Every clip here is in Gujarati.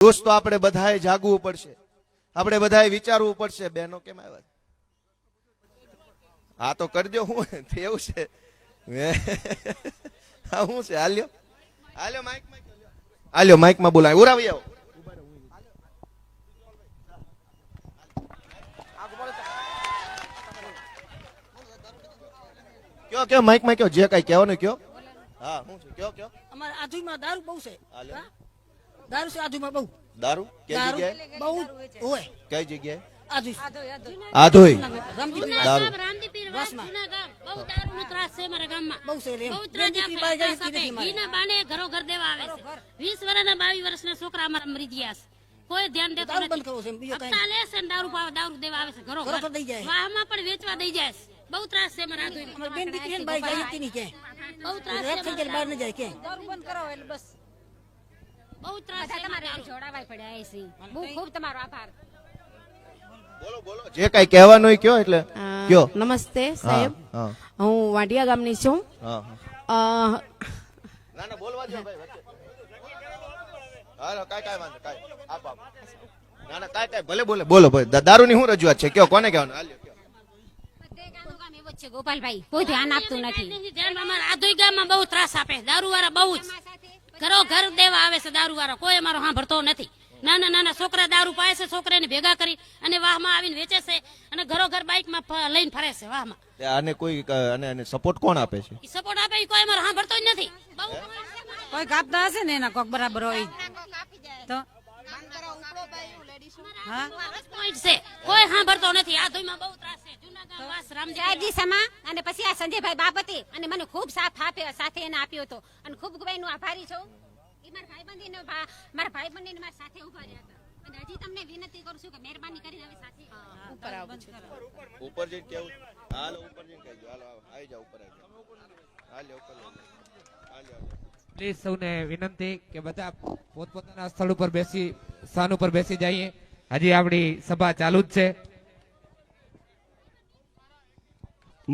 દોસ્તો આપણે બધાએ જાગવું પડશે. આપણે બધાએ વિચારવું પડશે. બહેનો કેમ આવ્યા? હા તો કરજો હું. એવું છે. હા? શું છે? હાલ્યો? હાલ્યો માઇક હાલ્યો માઇકમાં બોલાય. ઉરાવી આવો. કયો કયો? માઇકમાં કયો? જે કઈ કહેવાનું કયો? હા હું છું. કયો કયો? અમારા આજુમાં દારૂ બહુ છે. હા? દારૂ છે આજુમાં બહુ. દારૂ? કઈ જગ્યાએ? બહુ હોય કઈ જગ્યાએ? આધોઈ દારૂ. છોકરા અમારા મરી ગયા છે. કોઈ ધ્યાન દેતો દારૂ બંધ નથી. કરવો છે બીજો કઈ હપ્તા લે છે દારૂ પાવા દારૂ દેવા આવે છે. ઘરો દઈ જાય. વાહમાં પણ વેચવા દઈ જાય બહુ ત્રાસ છે મારા બેન દીકરી બહુ ત્રાસ છે બહાર ન જાય કે દારૂ બંધ કરો એટલે બસ. બહુ ત્રાસ બધા તમારે મારા જોડાવાય પડ્યા છે બહુ ખૂબ તમારો આભાર. બોલો બોલો. જે કઈ કહેવાનું કયો એટલે? કયો? નમસ્તે સાહેબ. હું. વાંડિયા ગામની છું. ના ના બોલવા દો ભાઈ હાલો કાઈ કાઈ વાંધો કાઈ. આપ આપ. ના ના કાઈ કાઈ ભલે બોલે બોલો ભાઈ દા- દારૂની શું રજૂઆત છે? કયો કોને કહેવાનું? હાલ્યો ગોપાલભાઈ. કોઈ ધ્યાન આપતું નથી. ધ્યાન અમારા આધોઈ ગામમાં બહુ ત્રાસ આપે. દારૂ વાળા બહુ જ. ઘરો ઘર દેવા આવે છે દારૂ વાળા કોઈ અમારો સાંભળતો નથી. નાના નાના છોકરા દારૂ પાય છે છોકરાને ભેગા કરી અને વાહમાં આવીને વેચે છે અને ઘરો ઘર બાઇકમાં માં લઈને ફરે છે વાહમાં. આને કોઈ અ, આને આને સપોર્ટ કોણ આપે છે? સપોર્ટ આપે કોઈ અમારો સાંભળતો જ નથી. કોઈ કાપતા હશે ને એના કોક બરાબર હોય? તો? હા પોઈન્ટ છે. કોઈ સાંભળતો નથી. આ ધોઈમાં બહુ ત્રાસ છે. સમા અને પછી આ સંજયભાઈ બાબતે અને મને ખૂબ સાથ આપ્યો સાથે એને આપ્યો હતો. અને ખૂબ ખૂબ એનું આભારી છું. એ મારા ભાઈ બંધી મારા ભાઈબંધીને મારા સાથે ઊભા રહ્યા હતા. અને હજી તમને વિનંતી કરું છું કે મહેરબાની કરીને હવે સાથે ઉપર આવું ઉપર જઈને કેવું? હાલો ઉપર જઈને કહેજો. હાલો આવી જાઓ ઉપર આવી જાઓ. હાલ્યો ઉપર લઈ જાઓ. હાલ્યો હાલ્યો. પ્લીઝ સૌને વિનંતી કે બધા પોતપોતાના સ્થળ ઉપર બેસી સ્થાન ઉપર બેસી જઈએ. હજી આપણી સભા ચાલુ જ છે.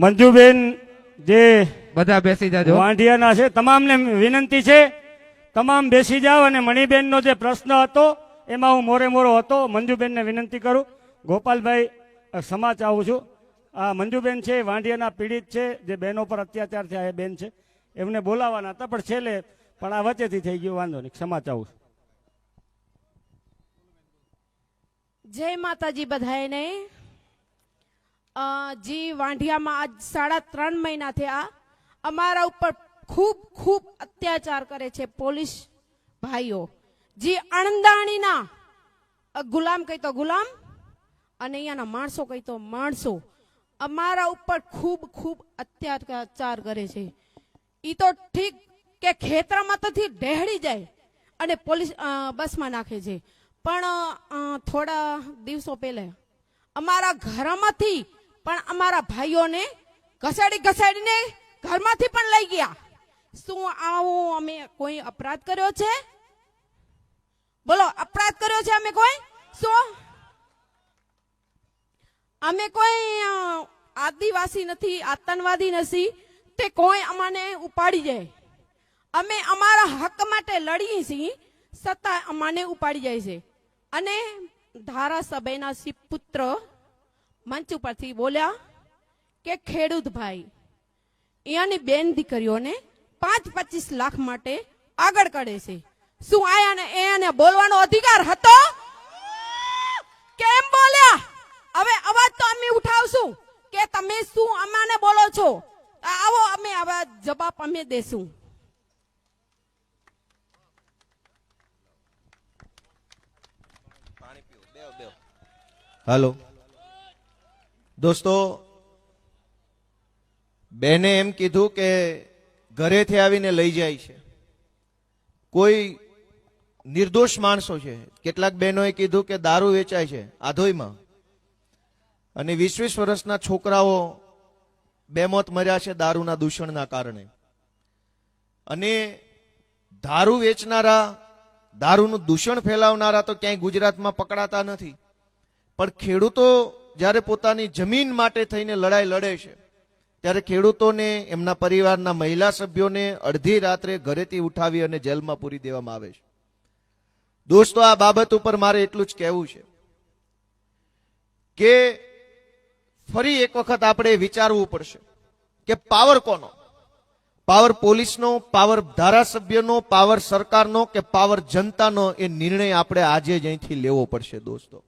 મંજુબેન જે બધા બેસી જાજો. વાંઢિયાના છે તમામને વિનંતી છે તમામ બેસી જાઓ અને મણિબેનનો જે પ્રશ્ન હતો એમાં હું મોરે મોરો હતો મંજુબેનને વિનંતી કરું. ગોપાલભાઈ ક્ષમા ચાહું છું. આ મંજુબેન છે વાંઢિયાના પીડિત છે જે બહેનો પર અત્યાચાર થયા એ બેન છે. એમને બોલાવવાના હતા પણ છેલ્લે પણ આ વચ્ચેથી થઈ ગયું વાંધો નહીં ક્ષમા ચાહું છું. જય માતાજી બધાને અ, જી, વાંઢિયામાં આજ સાડા ત્રણ મહિના થયા. અમારા ઉપર ખૂબ ખૂબ અત્યાચાર કરે છે પોલીસ ભાઈઓ. જી, અણદાણીના ગુલામ કહી તો ગુલામ અને અહીંયાના માણસો કહી તો માણસો. અમારા ઉપર ખૂબ ખૂબ અત્યાચાર કરે છે. એ તો ઠીક કે ખેતરમાં તોથી ડહેડી જાય અને પોલીસ બસમાં નાખે છે. પણ થોડા દિવસો પહેલા અમારા ઘરમાંથી પણ અમારા ભાઈઓને ઘસાડી ઘસાડીને ઘરમાંથી પણ લઈ ગયા. શું આવું અમે કોઈ અપરાધ કર્યો છે? બોલો, અપરાધ કર્યો છે અમે કોઈ? શું? અમે કોઈ આદિવાસી નથી, આતંકવાદી નથી, તે કોઈ અમને ઉપાડી જાય. અમે અમારા હક માટે લડીએ છીએ છતાં અમને ઉપાડી જાય છે. અને ધારાસભ્યના પુત્ર મંચ ઉપરથી બોલ્યા કે ખેડૂત ભાઈ અહીંયાની બેન દીકરીઓને પાંચ પચીસ લાખ માટે આગળ કરે છે. શું આયાને એને બોલવાનો અધિકાર હતો? કેમ બોલ્યા? હવે અવાજ તો અમે ઉઠાવશું કે તમે શું અમાને બોલો છો? આવો અમે આવા જવાબ અમે દેશું. હાલો. દોસ્તો, બેને એમ કીધું કે ઘરેથી આવીને લઈ જાય છે. કોઈ નિર્દોષ માણસો છે. કેટલાક બહેનોએ કીધું કે દારૂ વેચાય છે આધોઈમાં અને વીસ વીસ વર્ષના છોકરાઓ બેમોત મર્યા છે દારૂના દૂષણના કારણે. અને દારૂ વેચનારા, દારૂનું દૂષણ ફેલાવનારા તો ક્યાંય ગુજરાતમાં પકડાતા નથી. પણ ખેડૂતો જ્યારે પોતાની જમીન માટે થઈને લડાઈ લડે છે, ત્યારે ખેડૂતોને, એમના પરિવારના મહિલા સભ્યોને અડધી રાત્રે ઘરેથી ઉઠાવી અને જેલમાં પૂરી દેવામાં આવે છે. દોસ્તો, આ બાબત ઉપર મારે એટલું જ કહેવું છે કે ફરી એક વખત આપણે વિચારવું પડશે કે પાવર કોનો? પાવર પોલીસનો, પાવર ધારાસભ્યનો, પાવર સરકારનો કે પાવર જનતાનો એ નિર્ણય આપણે આજે જ અહીંથી લેવો પડશે, દોસ્તો.